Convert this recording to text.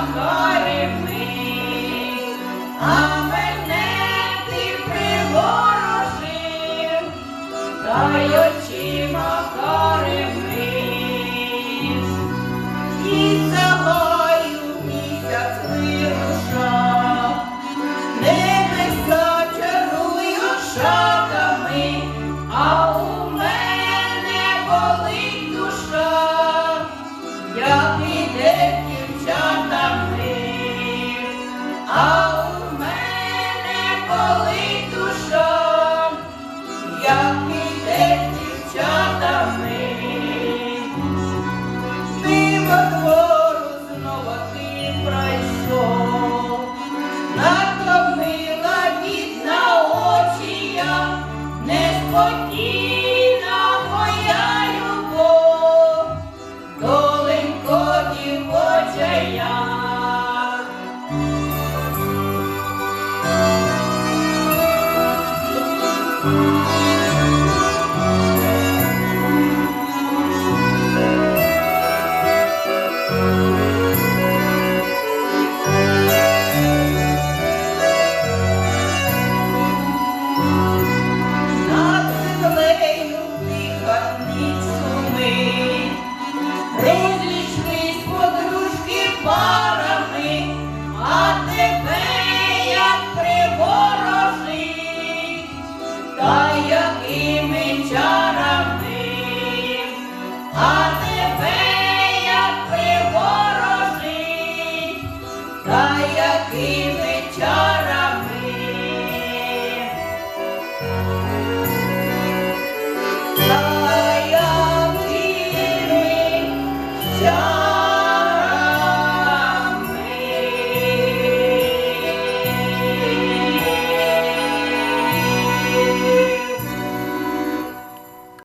감사합니다. Болить душа, як іде дівчатами. Мимо двору знову ти пройшов, натомила бідна очі я, неспокійна моя любов, доленько дівоча. та якими чаровним, а тебе як приворожив, якими чаровним.